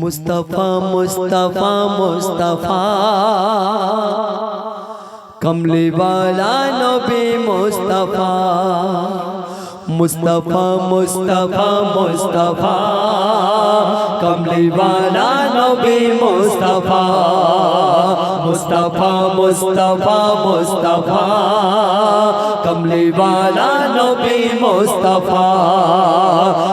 মুস্তফা মুস্তফা মুস্তফা। কমলিওয়ালা নবী মুস্তফা। মুস্তফা মুস্তফা মুস্তফা। কমলিওয়ালা নবী মুস্তফা। মুস্তফা মুস্তফা মুস্তফা। কমলিওয়ালা নবী মুস্তফা।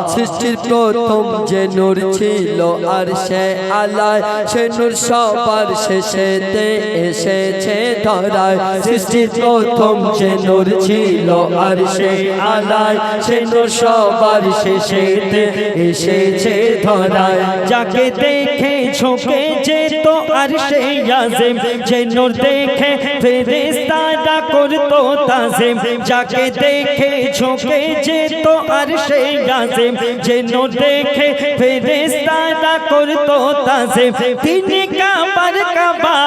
সৃষ্টির প্রথম যে নূর ছিল আর সে আলায়, সে নূর সবার শেষেতে এসেছে ধরায়। সৃষ্টির প্রথম যে নূর ছিল আর সে আলায় সে নূর সবার শেষেতে এসেছে ধরায়। যাকে দেখে ঝোঁকে যেত আর সেই আজম। যে নূর দেখে ফেরেস্তারা করতো তাজিম। যাকে দেখে ঝোঁকে যেত আর সেই আজম। যে নূর দেখে ফেরেস্তারা করতো তাজিম। তিনি কাবার কাবা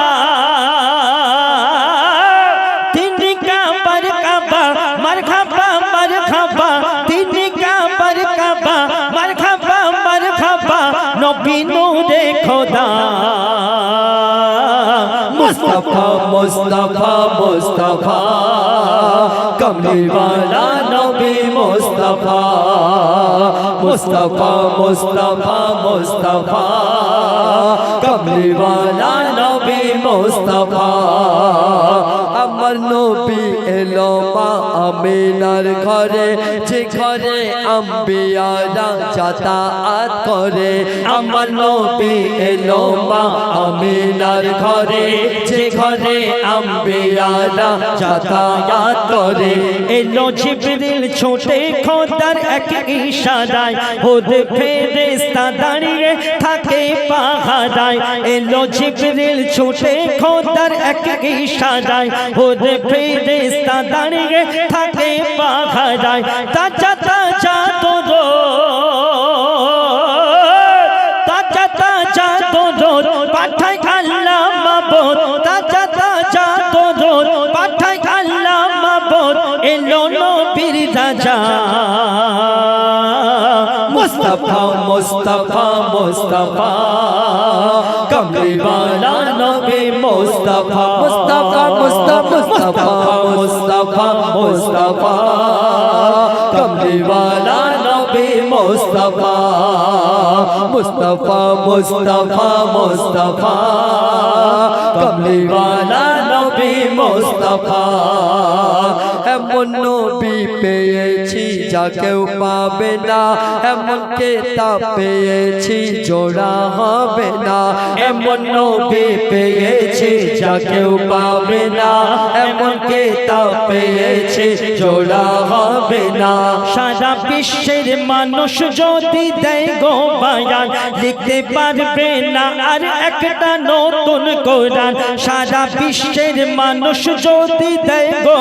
নবী নূরে খোদা। মুস্তফা মুস্তফা মুস্তফা। কমলিওয়ালা নবী মুস্তফা। মুস্তফা মুস্তফা মুস্তফা। কমলিওয়ালা নবী মুস্তফা। আমার নবী এলো মা আমিনার ঘরে, যে ঘরে আম্বিয়ারা যাতায়াত করে। আমার নবী এলো মা আমিনার ঘরে, যে ঘরে আম্বিয়ারা যাতায়াত করে। এলো জিবরিল ছোটে খোদার এক ইশারায় হোদ ফেরেস্তা দাঁড়িয়ে থাকে পাহারায়। এলো জিবরিল ছোটে খোদার এক ইশারায় হোদ ফেরেস্তা দাঁড়িয়ে থাকে পাহারায় তাজা তাজা তোর তাজা তাজা তোর পাঠায় আল্লাহ মাবুদ। তাজা তাজা তোর পাঠায় আল্লাহ মাবুদ। এলো নবীর রাজা। মুস্তফা মুস্তফা মুস্তফা। কমলিওয়ালা নবী মুস্তফা মুস্তফা মুস্তফা। মুস্তফা কমলিওয়ালা নবী মুস্তফা মুস্তফা মুস্তফা মুস্তফা কমলিওয়ালা নবী মুস্তফা এমন নবী পেয়েছি যা কেউ পাবে না, এমন কেতাব পেয়েছি, জোড়া হবে না। এমন নবী পেয়েছি যা কেউ পাবে না, এমন কেতাব পেয়েছি, জোড়া হবে না। সারা বিশ্বের মানুষ যদি দেয় গো বায়ান, লিখতে পারবে না আর একটা নতুন কোরআন। সারা বিশ্বের মানুষ যদি দেয় গো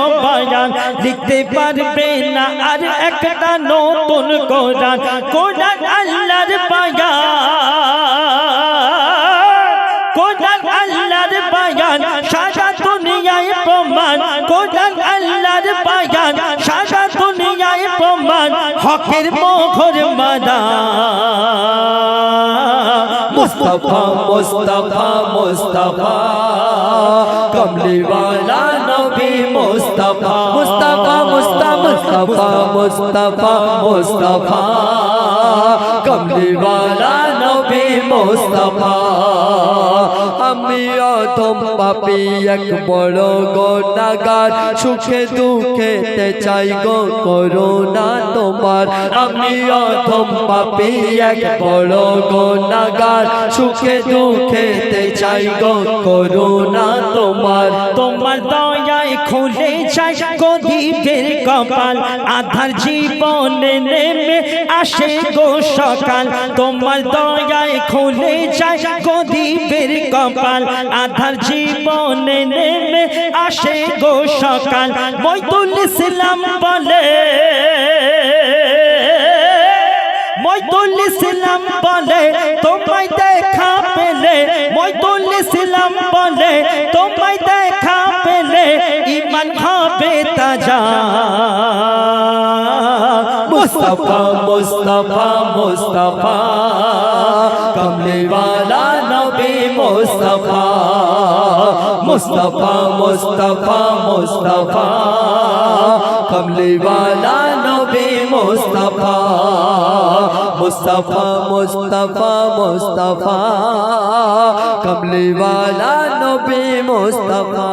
বায়ান লিখতে পারবে না, আর একটা নতুন কোরআন কোরআন আল্লাহর বায়ান কোরআন আল্লাহর বায়ান সারা দুনিয়ায় প্রমাণ। কোরআন আল্লাহর বায়ান সারা দুনিয়ায় প্রমাণ। হকের মোহর মাদা মুস্তফা মুস্তফা মুস্তফা, কমলিওয়ালা মুস্তফা মুস্তফা মুস্তফা মুস্তফা মুস্তফা কমলিওয়ালা নবী মুস্তফা। আমি অধম পাপি, এক বড় গোনাগার, সুখে দুঃখেতে চাই গো করোনা তোমার। আমি অধম পাপি, এক বড় গোনাগার, সুখে দুঃখেতে চাই গো করোনা তোমার। তোমার দয়ায় খুলে যায় গদিবের কপাল, আধার জীবনে নেমে আসে গো সকাল। তোমার দয়ায় খুলে যায় গদিবের কপাল। আধার জীবনে নেমে আসে গো সকাল। মইতুল ইসলাম বলে মইতুল ইসলাম বলে, তোমায় দেখা পেলে মইতুল ইসলাম বলে, তোমায় দেখা পেলে ইমান হবে তাজা। মুস্তফা মুস্তফা মুস্তফা, কমলি মুস্তফা মুস্তফা মুস্তফা মুস্তফা। কমলিওয়ালা নবী মুস্তফা মুস্তফা মুস্তফা মুস্তফা। কমলিওয়ালা নবী মুস্তফা।